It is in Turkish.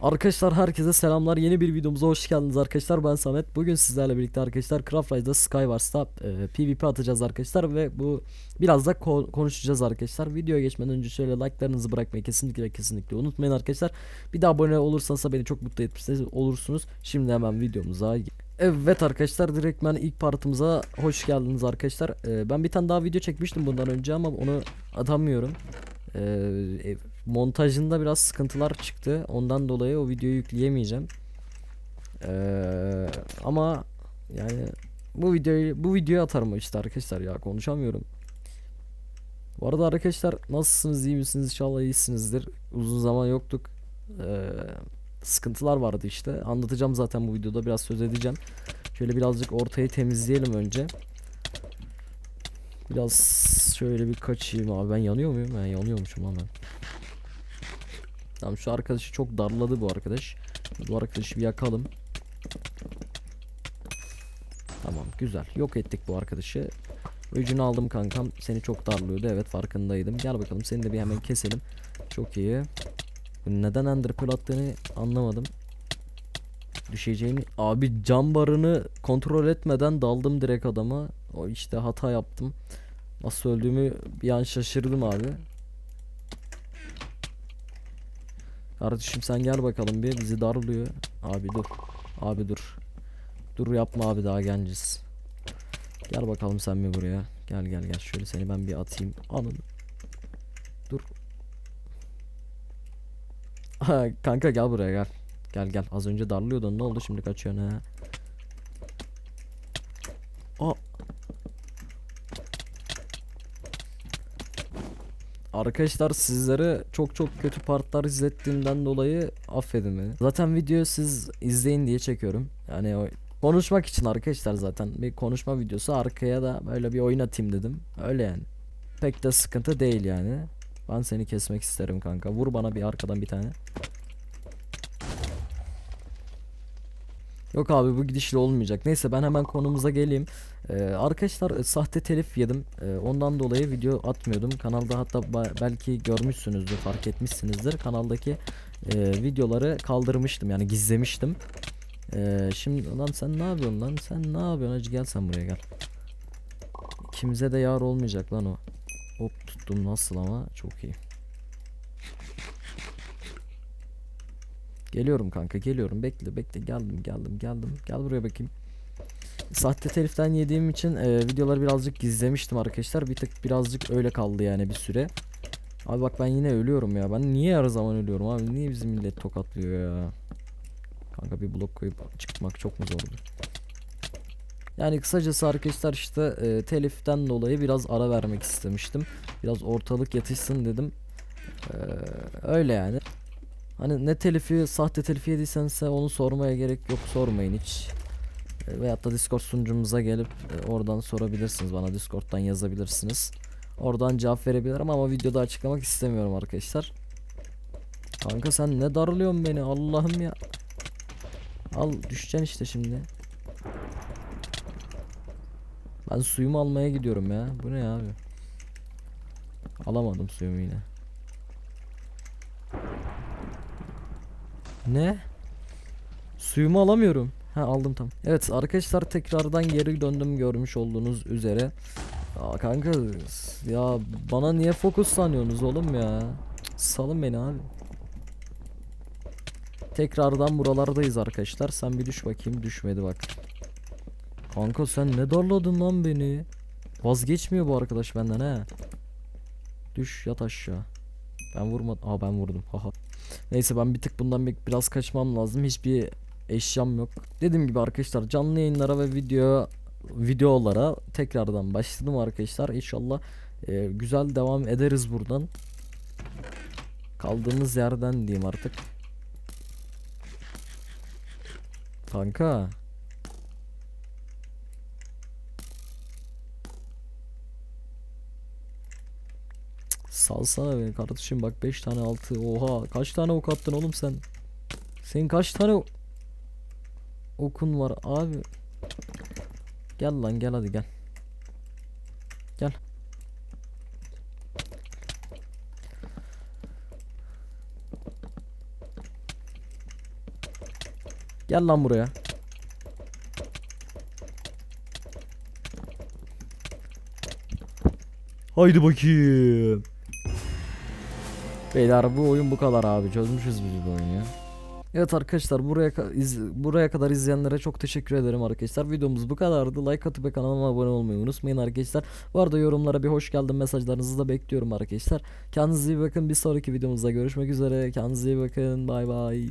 Arkadaşlar herkese selamlar. Yeni bir videomuza hoş geldiniz arkadaşlar. Ben Samet. Bugün sizlerle birlikte arkadaşlar Craft Rise'da Skywars'ta e, PvP atacağız arkadaşlar ve bu biraz da ko- konuşacağız arkadaşlar. Videoya geçmeden önce şöyle like'larınızı bırakmayı kesinlikle kesinlikle unutmayın arkadaşlar. Bir de abone olursanız beni çok mutlu etmişsiniz olursunuz. Şimdi hemen videomuza Evet arkadaşlar direktmen ilk partımıza hoş geldiniz arkadaşlar. E, ben bir tane daha video çekmiştim bundan önce ama onu atamıyorum. Ee, montajında biraz sıkıntılar çıktı. Ondan dolayı o videoyu yükleyemeyeceğim. Ee, ama yani bu videoyu bu videoyu atarım işte arkadaşlar ya konuşamıyorum. Bu arada arkadaşlar nasılsınız iyi misiniz inşallah iyisinizdir. Uzun zaman yoktuk. Ee, sıkıntılar vardı işte. Anlatacağım zaten bu videoda biraz söz edeceğim. Şöyle birazcık ortayı temizleyelim önce. Biraz şöyle bir kaçayım abi ben yanıyor muyum? Ben yanıyormuşum ama. Tamam şu arkadaşı çok darladı bu arkadaş. Bu arkadaşı bir yakalım. Tamam güzel. Yok ettik bu arkadaşı. Öcünü aldım kankam. Seni çok darlıyordu. Evet farkındaydım. Gel bakalım seni de bir hemen keselim. Çok iyi. Neden ender attığını anlamadım. Düşeceğini abi cam barını kontrol etmeden daldım direkt adama. O işte hata yaptım. Nasıl öldüğümü bir an şaşırdım abi. Kardeşim sen gel bakalım bir bizi darlıyor. Abi dur. Abi dur. Dur yapma abi daha genciz. Gel bakalım sen bir buraya. Gel gel gel şöyle seni ben bir atayım. Anın. Dur. Kanka gel buraya gel. Gel gel. Az önce darlıyordun. Ne oldu şimdi kaçıyorsun ha? Arkadaşlar sizlere çok çok kötü partlar izlettiğimden dolayı affedin beni. Zaten videoyu siz izleyin diye çekiyorum. Yani o konuşmak için arkadaşlar zaten bir konuşma videosu arkaya da böyle bir oyun atayım dedim. Öyle yani. Pek de sıkıntı değil yani. Ben seni kesmek isterim kanka. Vur bana bir arkadan bir tane. Yok abi bu gidişle olmayacak. Neyse ben hemen konumuza geleyim. Ee, arkadaşlar e, sahte telif yedim. Ee, ondan dolayı video atmıyordum. Kanalda hatta belki görmüşsünüzdür, fark etmişsinizdir. Kanaldaki e, videoları kaldırmıştım yani gizlemiştim. Ee, şimdi lan sen ne yapıyorsun lan? Sen ne yapıyorsun? Hacı gel sen buraya gel. İkimize de yar olmayacak lan o. Hop tuttum nasıl ama çok iyi. Geliyorum kanka geliyorum bekle bekle geldim geldim geldim gel buraya bakayım. Sahte teliften yediğim için e, videoları birazcık gizlemiştim arkadaşlar bir tık birazcık öyle kaldı yani bir süre. Abi bak ben yine ölüyorum ya ben niye her zaman ölüyorum abi niye bizim millet tokatlıyor ya. Kanka bir blok koyup çıkmak çok mu zordu? Yani kısacası arkadaşlar işte e, teliften dolayı biraz ara vermek istemiştim. Biraz ortalık yatışsın dedim. E, öyle yani. Hani ne telifi, sahte telifi yediysense onu sormaya gerek yok. Sormayın hiç. E, veyahut da Discord sunucumuza gelip e, oradan sorabilirsiniz bana. Discord'dan yazabilirsiniz. Oradan cevap verebilirim ama videoda açıklamak istemiyorum arkadaşlar. Kanka sen ne darlıyorsun beni Allah'ım ya. Al düşeceksin işte şimdi. Ben suyumu almaya gidiyorum ya. Bu ne abi? Alamadım suyumu yine. Ne? Suyumu alamıyorum. Ha aldım tam. Evet arkadaşlar tekrardan geri döndüm görmüş olduğunuz üzere. Aa, kanka ya bana niye fokuslanıyorsunuz oğlum ya? Salın beni abi. Tekrardan buralardayız arkadaşlar. Sen bir düş bakayım. Düşmedi bak. Kanka sen ne darladın lan beni? Vazgeçmiyor bu arkadaş benden he. Düş yat aşağı. Ben vurmadım. Aa ben vurdum. Haha. Neyse ben bir tık bundan bir, biraz kaçmam lazım. Hiçbir eşyam yok. Dediğim gibi arkadaşlar canlı yayınlara ve video videolara tekrardan başladım arkadaşlar. İnşallah e, güzel devam ederiz buradan. Kaldığımız yerden diyeyim artık. Kanka. Salsana beni kardeşim bak 5 tane altı. Oha kaç tane ok attın oğlum sen? Senin kaç tane okun var abi? Gel lan gel hadi gel. Gel. Gel lan buraya. Haydi bakayım. Beyler bu oyun bu kadar abi. Çözmüşüz biz bu oyunu ya. Evet arkadaşlar buraya iz- buraya kadar izleyenlere çok teşekkür ederim arkadaşlar. Videomuz bu kadardı. Like atıp ve kanalıma abone olmayı unutmayın arkadaşlar. Bu arada yorumlara bir hoş geldin mesajlarınızı da bekliyorum arkadaşlar. Kendinize iyi bakın. Bir sonraki videomuzda görüşmek üzere. Kendinize iyi bakın. Bay bay.